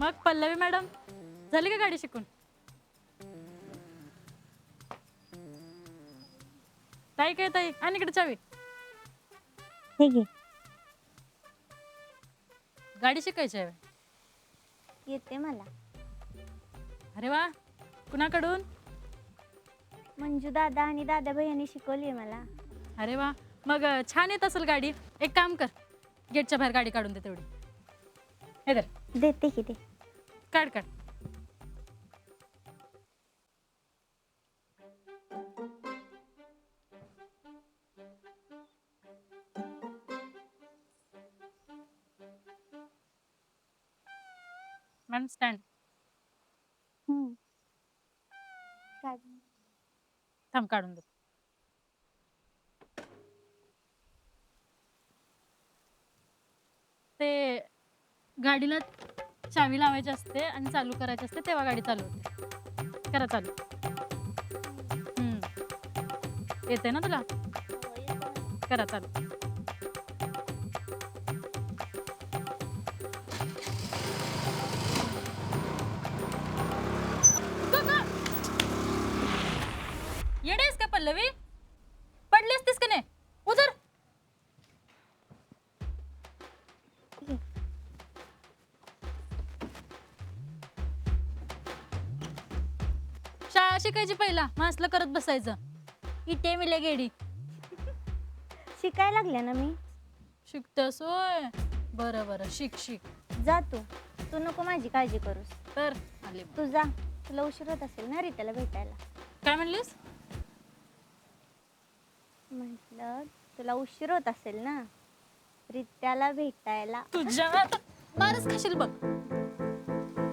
मग पल्लवी मॅडम झाली का गाडी शिकून? ताई काय ताई? आणि इकडे चावी. हे घे. गाडी शिकायची आहे येते मला. अरे वा कुणाकडून? मंजू दादा आणि दादा भैयानी शिकवली मला. अरे वा मग अं, छान येत असेल गाडी. एक काम कर गेटच्या बाहेर गाडी काढून दे तेवढी. हे तर देते की ते काढ काढ. मॅम स्टँड हम्म. थांब काढून दे. ते गाडीला चावी लावायची असते आणि चालू करायची असते तेव्हा गाडी चालू होते. करा चालू. हम्म. येते ना तुला? करा चालू. पहिला मासलं करत बसायचं. इटे मिले गेडी. शिकायला लागले ना मी? शिकतेस होय. बरं बरं. शिक शिक. जा तू. तू नको माझी काळजी करूस. तर आले तू जा. तुला उशीर होत असेल ना रित्याला भेटायला? काय म्हणलीस? म्हटलं तुला उशीर होत असेल ना रित्याला भेटायला? तुझ्या मारच खाशील बघ.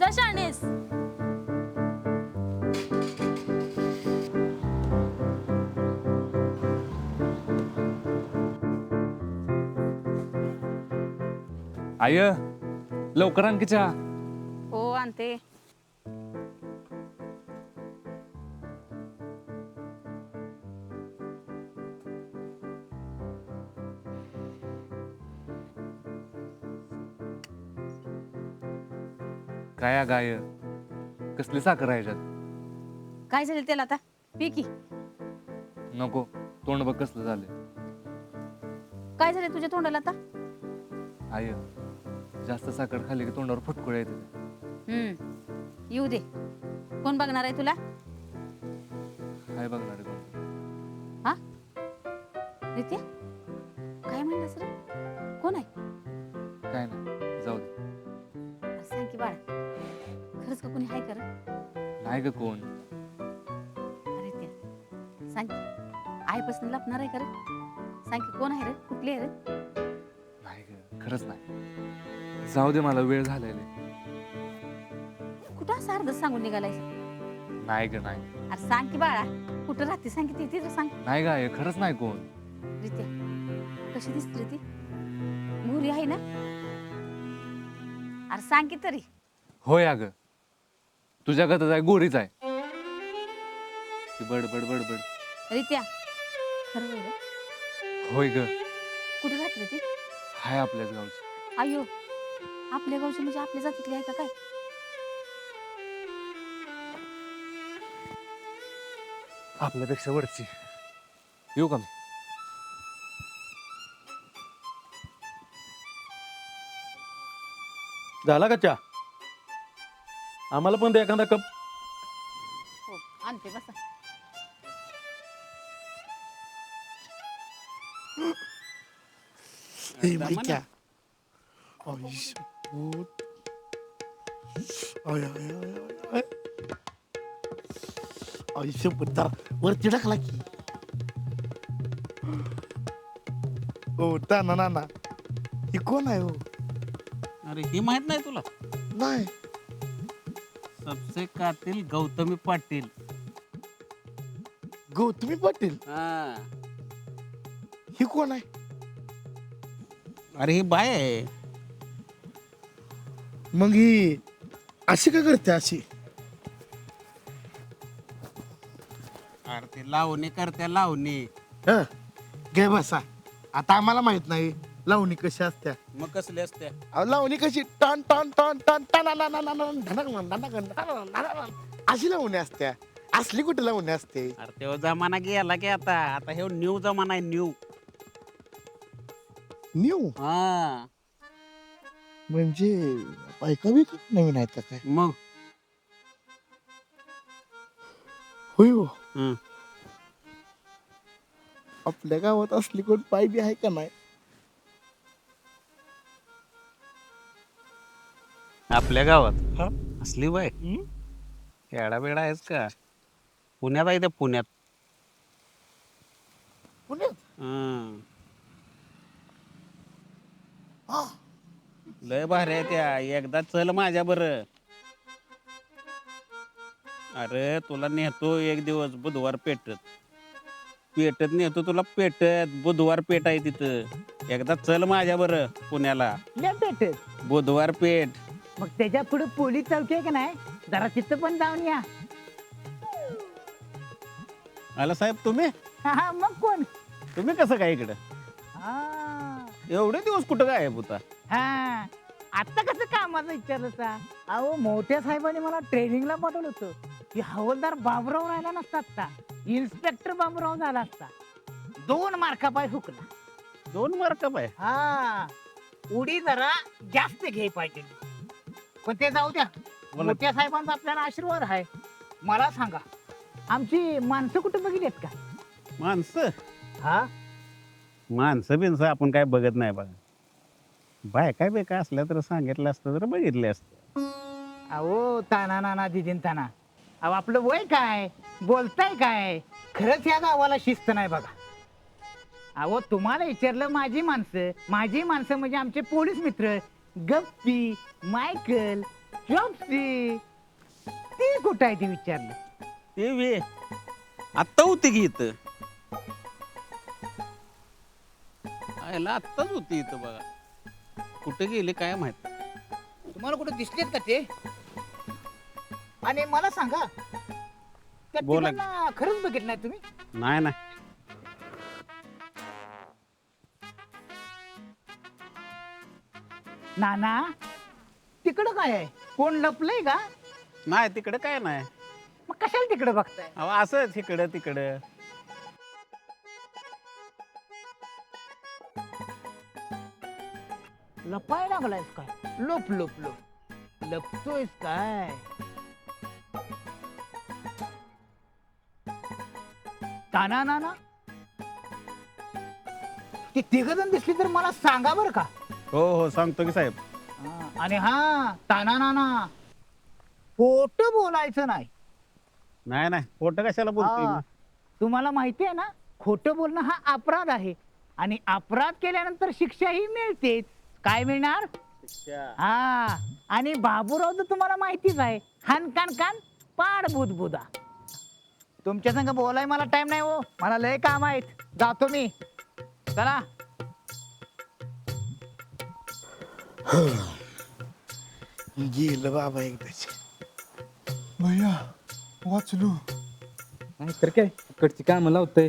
जा शाणेस आय लवकर आणखी चहा. हो आणते. काय गाय? कसली साखर आहे ह्याच्यात काय झालं त्याला आता? पी की. नको तोंड बघ कसलं झालं काय झालं तुझ्या तोंडाला आता? आय जास्त साखर खाल्ली की तोंडावर फुटकुळे येते हम्म. येऊ दे. कोण बघणार आहे तुला? काय बघणार आहे कोण? हा? रित्या काय म्हणलास रे? कोण आहे? काय नाही. जाऊ दे. अरे सांग की बाळा. खरंच का कोणी आहे कर नाही ग कोण. अरे त्या. सांग की. आईपासून लपणार आहे कर सांग की कोण आहे रे? कुठली आहे रे? नाही ग. खरंच नाही. जाऊ दे मला वेळ झालेला आहे. कुठं असं अर्ध सांगून निघालाय नाही ग नाही. अरे सांग की बाळा कुठं राहते सांग की ती तिथं सांग. नाही गाय खरंच नाही कोण. रित्या कशी दिसते ती मोरी आहे ना? अरे सांग की तरी. होय अग. तुझ्या गतच आहे गोरीच आहे. ती बड बड बड बड. रित्या. खरं होय ग. कुठे राहते रे ती? हाय आपल्याच गावची. अयो आपल्या गावची म्हणजे आपल्या जातीतली आहे का काय? आपल्यापेक्षा वरची. येऊ का मी? झाला का चहा? आम्हाला पण द्या एखादा कप. हो आणते बसा. Ay, put. Ay, ay, ay, ay, ay. Ay, शपथ जरा वरती टाकला की हो ताना नाना ही कोण आहे हो अरे हे माहीत नाही तुला? नाही. सबसे कातिल गौतमी पाटील. गौतमी पाटील? हा. ही कोण आहे? अरे ही बाय आहे. मग ही अशी का करते अशी? अरे ते लावणी करत्या लावणी. हं. घे बसा. आता आम्हाला माहीत नाही लावणी कशी असत्या. मग कसले असते अहो, लावणी कशी? टन टन टन टन टन. अशी लावणी असत्या. असली कुठे लावणी असते? अरे तेव्हा जमाना गेला की आता. आता हे न्यू जमाना आहे न्यू. न्यू? हा. म्हणजे बायका बी नवीन आहेत का काय? मग? होय हो. आपल्या गावात असली कोण बाई बी आहे का नाही? आपल्या गावात? हा? असली बाय हं? येडा बेडा आहेस का? पुण्यात आहे ते पुण्यात. पुण्यात? हं. लय भारी आहे त्या. एकदा चल माझ्या बर. अरे तुला नेतो एक दिवस बुधवार पेटत. पेटत नेतो तुला पेटत. बुधवार पेट आहे तिथं. एकदा चल माझ्या बर पुण्याला. लय बुधवार पेठ मग त्याच्या पुढे पोलीस चौकी आहे का नाही? जरा तिथं पण जाऊन या. आला साहेब तुम्ही? हा, हा, मग कोण? तुम्ही कसं काय इकडं? हा. एवढे दिवस कुठं काय होता? हा. आता कसं कामाचं विचारलं सा अहो मोठ्या साहेबांनी मला ट्रेनिंगला पाठवलं होतं. की हवलदार बाबराव राहिला नसता आता इन्स्पेक्टर बाबराव झाला असता. दोन मार्कापाय हुकला. दोन मार्क आहे हा. उडी जरा जास्त घे पाहिजे. पण ते जाऊ द्या. बोला. मोठ्या साहेबांचा आपल्याला आशीर्वाद आहे. मला सांगा आमची माणसं कुठं बघितलीत का? माणसं? हा? माणसं बिनसं आपण काय बघत नाही बघा. बाय काय बे काय असल्या तर सांगितलं असतं तर बघितले असतं. अहो ताना नाना दिदीन ताना. अहो आपलं वय काय? बोलताय काय? खरंच या गावाला शिस्त नाही बघा. अहो तुम्हाला विचारलं माझी माणसं. माझी माणसं म्हणजे आमचे पोलीस मित्र गप्पी मायकल चॉप्सी. ती कुठं आहे ते विचारलं? ते वे आत्ता होती की इथं? आयला आत्ताच होती इथं बघा. कुठे गेले काय माहीत? तुम्हाला कुठं दिसलेत का ते? आणि मला सांगा त्या बोला की. तिघांना खरंच बघितलं नाही तुम्ही? नाही नाही. नाना तिकडं काय आहे? कोण लपलंय का? नाही तिकडे काय नाही. मग कशाला तिकडे बघताय? अहो असंच इकडं तिकडं. लपाय लागलायस काय? लोप लोप लोप. लपतोयस काय? ताना नाना ती तिघ जण दिसली तर मला सांगा बर का? हो हो सांगतो की साहेब. हा, आणि हा ताना नाना खोट बोलायचं नाही. नाही नाही खोटं कशाला बोलतोय हा, मी? तुम्हाला माहिती आहे ना खोटं बोलणं हा अपराध आहे. आणि अपराध केल्यानंतर शिक्षाही मिळतेच. काय मिळणार? हा. आणि बाबूराव तर तुम्हाला माहितीच आहे. हान कान कान पाड बुदबुदा तुमच्या संग बोलाय मला टाइम नाही हो. मला लय काम आहेत. जातो मी. चला. गेलं बाबा एकदाच. भैया वाचलो. नाहीतर काय? इकडची कामं लावतंय.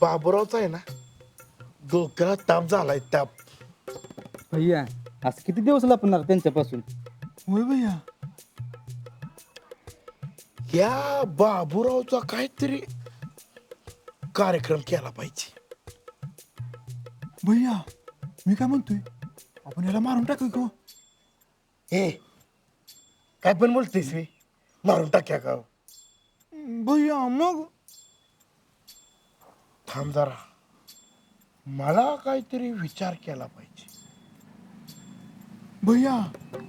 बाबुरावचा आहे ना? डोक्याला ताप झालाय ताप. भैया असं किती दिवस लपणार त्यांच्यापासून? होय भैया. या बाबुरावचा काहीतरी कार्यक्रम केला पाहिजे. भैया मी काय म्हणतोय? आपण याला मारून टाकू का? हे काय पण बोलतेस मी मारून टाक्या का भैया मग? थांब जरा. मला काहीतरी विचार केला पाहिजे. भैया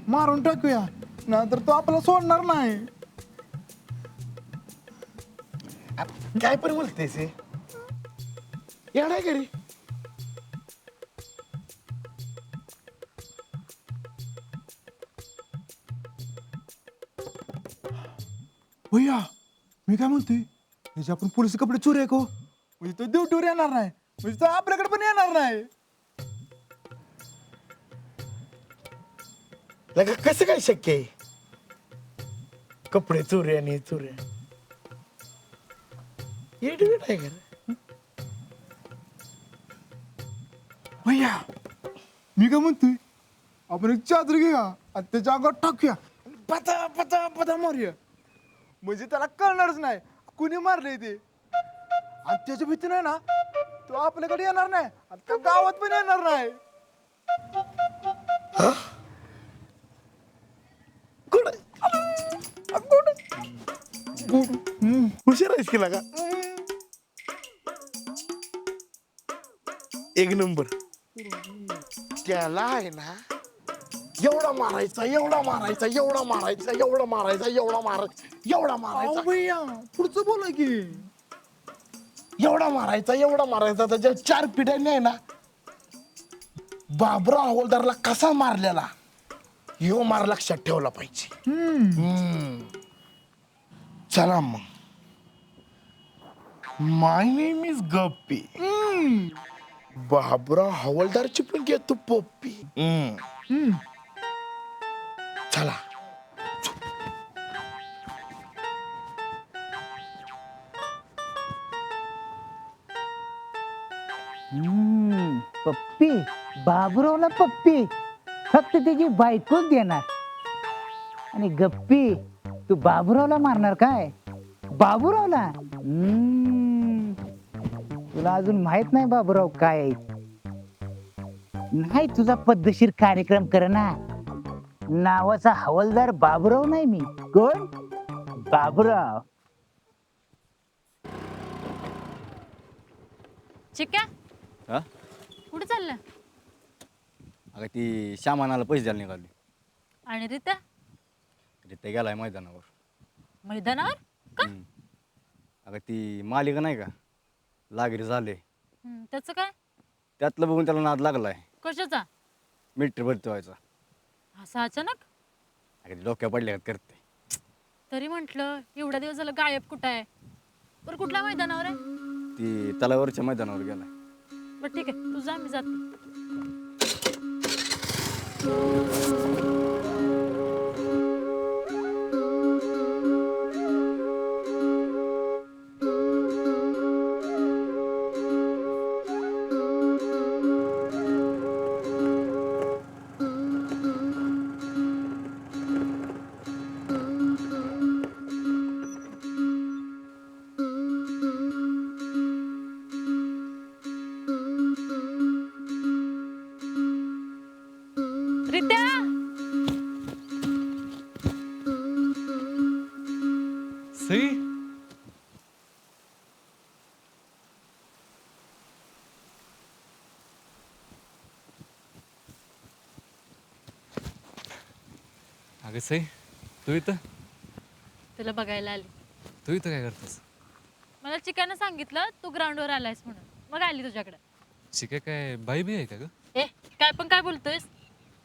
मारून टाकूया नाहीतर तो आपल्याला सोडणार नाही. काय पण बोलतेस हे? येणार घरी. भैया मी काय म्हणतोय? याचे आपण पोलीस कपडे चोरी आहे को म्हणजे तो ड्युटीवर येणार नाही. म्हणजे तो आपल्याकडे येणार नाही. लगा कसं काय शक्य आहे? कपडे चोरी आणि चोऱ्या येडवीड आहे का? भैया मी काय म्हणतोय? आपण एक चादर घेऊया आणि त्याच्या अंगावर टाकूया. आणि पता पता पता मारूया. म्हणजे त्याला कळणारच नाही. कुणी मारले ते? आणि त्याच्या भीतीने आहे ना तो आपल्याकडे येणार नाही. आणि त्या गावात पण येणार नाही? हम्म, हुशार आहेस केला का एक नंबर. त्याला आहे ना एवढा मारायचा एवढा मारायचा एवढा मारायचा एवढा मारायचा एवढा मारायचा एवढा मारायचा. भैया पुढचं बोला की. एवढा मारायचा एवढा मारायचा त्याच्या चार पिढ्यांनी आहे ना. बाबरा हवालदारला कसा मारलेला? यो मार लक्षात ठेवला पाहिजे. हम्म. चला मग. माय नेम इज गप्पी बाबरा हवालदारची पण घेतो पप्पी हम्म. चला. हम्म, पप्पी बाबुरावला पप्पी. फक्त त्याची बायकोच देणार. आणि गप्पी तू बाबुरावला मारणार काय? बाबुरावला? हम्म, तुला अजून माहीत नाही बाबुराव काय. आहे. नाही तुझा पद्धतशीर कार्यक्रम कर ना नावाचा हवालदार बाबुराव नाही मी. कोण? बाबुराव. चिक्या हा? कुठे चाललं? अगं ती सामानाला पैसे द्यायला निघाली. आणि रित्या तिथे गेलाय मैदानावर. मैदानावर? का? हम्म. अगं ती मालिका नाही का? लागरी झाले. हम्म, त्याचं काय? त्यातलं बघून त्याला नाद लागलाय. कशाचा? मिलिटरी भरती व्हायचा. असं अचानक? अगं ती डोक्या पडल्या करते. तरी म्हंटल एवढ्या दिवस झालं गायब कुठं आहे? बरं कुठल्या मैदानावर आहे? ती तलावरच्या मैदानावर गेलाय. बरं ठीक आहे. तू जा मी जाते. अगं सई तू इथं? तुला बघायला आली. तू इथं काय करतेस? मला चिकानं सांगितलं तू ग्राउंडवर आलायस म्हणून. मग आली तुझ्याकडे. शिके काय बाई बी आहे का ग? ए काय पण काय बोलतोयस?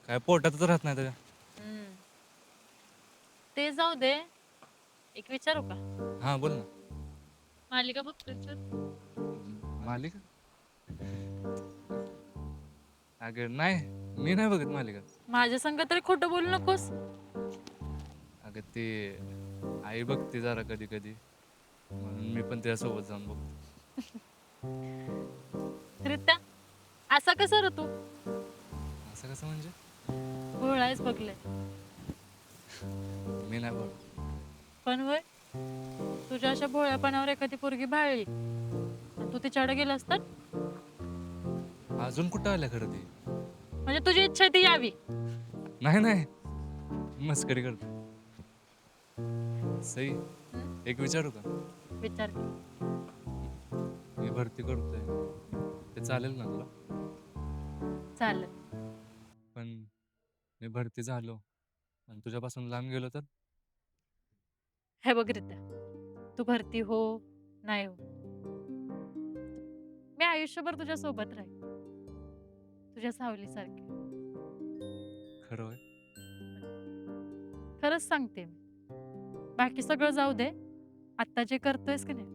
काय पोटातच राहत नाही तुझ्या हम्म. ते जाऊ दे. एक विचारू का? हां बोल ना. मालिका बघतोय तर मालिका? अगं नाही मी नाही बघत मालिका. माझ्या संग तरी खोटं बोलू नकोस. अगं ते आई बघते जरा कधी कधी. म्हणून मी पण त्याच्यासोबत जाऊन बघतो. रित्या असा कसा रे तू असं कसं म्हणजे? भोळायच बघले मी नाही बघ पण वय तुझ्या अशा भोळ्यापणावर एखादी पोरगी भाळली आणि तू तिच्याकडे गेलास तर अजून कुठं आल्या खरं ती? म्हणजे तुझी इच्छा आहे ती यावी. नाही नाही. मस्करी करतो. सई एक विचारू का? विचार. मी भरती करतोय. ते चालेल ना तुला? चालेल. पण मी भरती झालो आणि तुझ्यापासून लांब गेलो तर? हे बघ रित्या तू भरती हो नाही हो. मी आयुष्यभर तुझ्या सोबत राहील तुझ्या सावलीसारखी. खरं होय? खरंच सांगते मी. बाकी सगळं जाऊ दे आत्ता जे करतोयस की नाही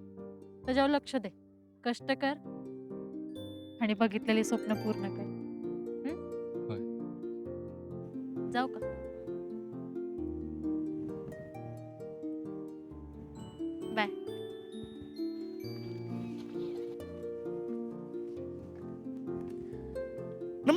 त्याच्यावर लक्ष दे कष्ट कर आणि बघितलेली स्वप्न पूर्ण कर हं? होय. जाऊ का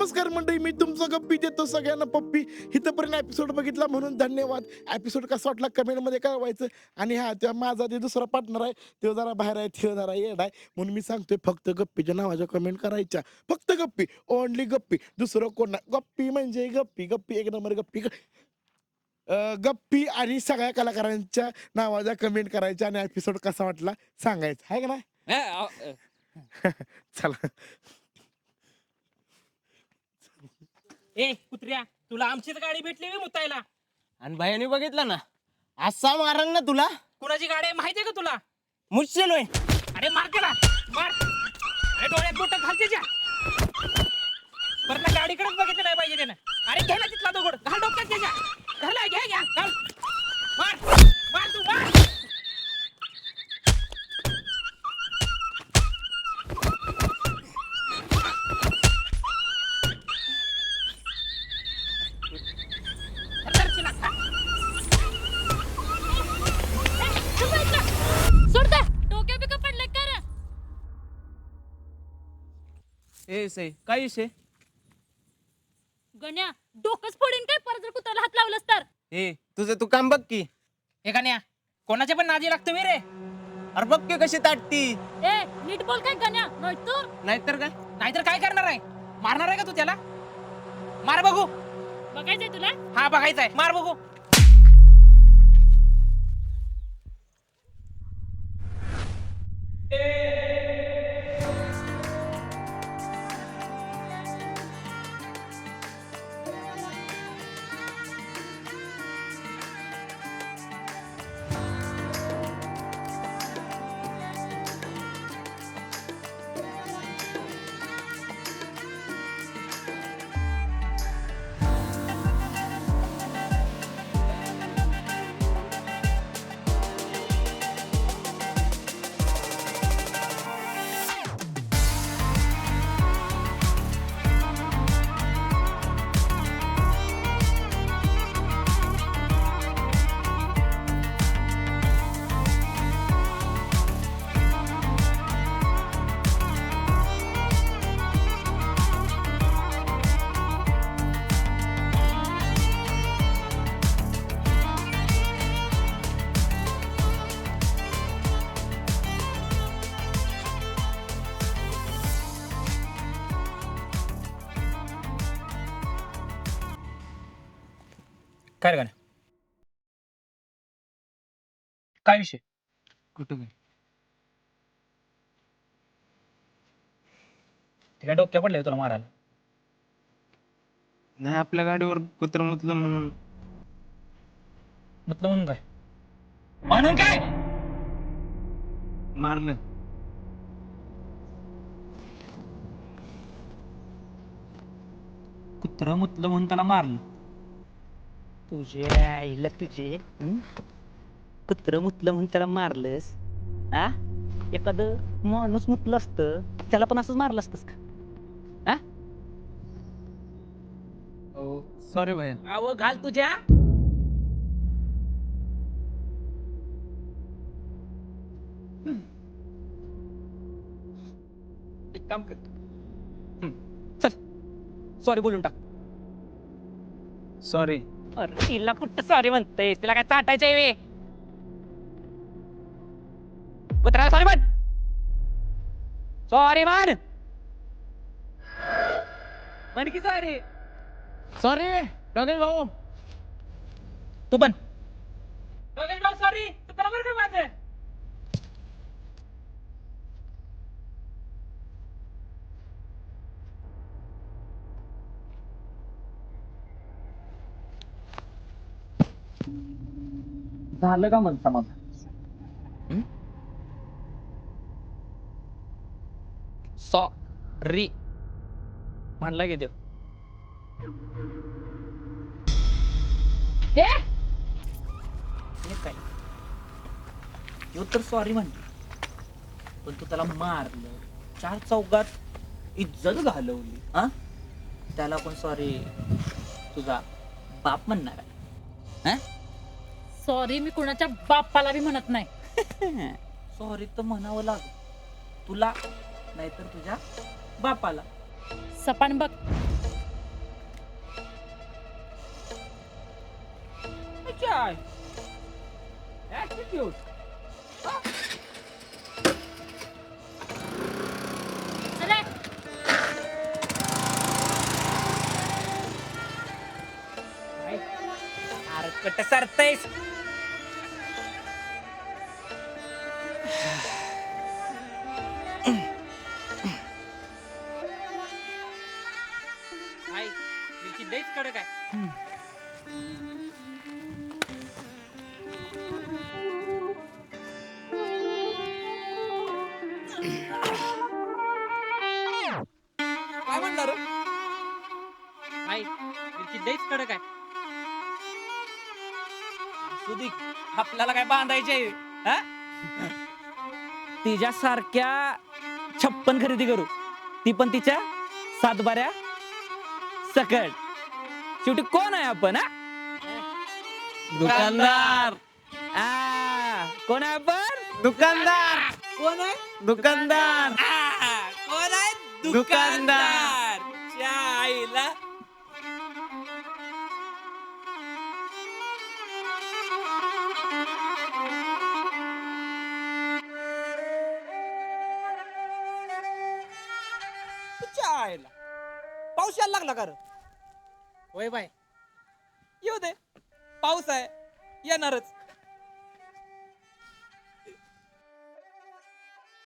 नमस्कार मंडळी मी तुमचं गप्पी देतो सगळ्यांना पप्पी. इथंपर्यंत एपिसोड बघितला म्हणून धन्यवाद. एपिसोड कसा वाटला कमेंटमध्ये कळवायचं. आणि हा त्या माझा ते दुसरा पार्टनर आहे तो जरा बाहेर आहे तो जरा येड आहे. म्हणून मी सांगतोय फक्त गप्पीच्या नावाच्या कमेंट करायच्या. फक्त गप्पी ओनली गप्पी. दुसरं कोण नाही. गप्पी म्हणजे गप्पी गप्पी एक नंबर गप्पी. गप्पी आणि सगळ्या कलाकारांच्या नावाच्या कमेंट करायच्या आणि एपिसोड कसा वाटला सांगायचं. आहे का नाही? चला. ए कुत्र्या तुला आमचीच गाडी भेटली बे मुतायला. आणि भाईने बघितलं ना असा मारल ना तुला. कुणाची गाडी आहे माहितीये का तुला? मुश्किल होय. अरे मार त्याला मार. अरे डोळ्यात बोट घाल त्याच्या. परत गाडीकडेच बघितलं नाही पाहिजे त्यानं. अरे घे ना तिथला दगड घाल डोक्यात त्याच्या. घाला घ्या घ्या घाल. मार मार तू मार. ए से काय विषय? गण्या डोकंच फोडीन काय? परत जर कुत्र्याला हात लावलास तर. ए तुझं तू काम बघ की. हे गाण्या कोणाच्या पण नादी लागतो मी रे अरे बघ की कशी ताटती. ए नीट बोल काय गण्या? नाही तर नाहीतर काय? नाहीतर काय करणार आहे? मारणार आहे का तू त्याला? मार बघू. बघायचंय तुला? हा बघायचंय. मार बघू. काय रे गाण्या काय विषय? कुठं काय? ते काय डोक्या पडले तुला मारायला. नाही आपल्या गाडीवर कुत्र मुतलं म्हणून. म्हटलं म्हणून काय? म्हणून काय? मारलं. कुत्र मुतलं म्हणून त्याला मारलं. तुझे आईला तुझे कुत्र मुतलं म्हणून त्याला मारलंस आ? एखादं माणूस मुतलं असतं त्याला पण असंच मारलं असतंस का? सॉरी भाई. अव घाल तुझ्या. एक काम कर. हम्म, चल. सॉरी बोलून टाक. सॉरी अरे तिला कुठं सॉरी म्हणतय? तिला काय चाटायचं आहे वे? पुत्रा सॉरी म्हण! सॉरी म्हण! म्हण की सॉरी सॉरी रगेश भाऊ. तू पण सॉरी तुला बरं का माझं? झालं का म्हणता मग? सॉरी म्हणला की देव. हे? काय? तर सॉरी म्हण पण तू त्याला मारलं. चार चौकात इज्जत घालवली हा? त्याला पण सॉरी तुझा बाप म्हणणार आहे. सॉरी मी कुणाच्या बाप्पाला बी म्हणत नाही. सॉरी तर म्हणावं लागल. तुला नाहीतर तुझ्या बापाला सपान बघ. चला. कट सरतेस तिच्यासारख्या छप्पन खरेदी करू. ती पण तिच्या सातबाऱ्या सकट. शेवटी कोण आहे आपण हा? दुकानदार. आ, कोण आहे आपण? दुकानदार. कोण आहे? दुकानदार. कोण आहे? दुकानदार. पाऊस यायला लागला का रे? होय बाय. येऊ दे. पाऊस आहे. येणारच.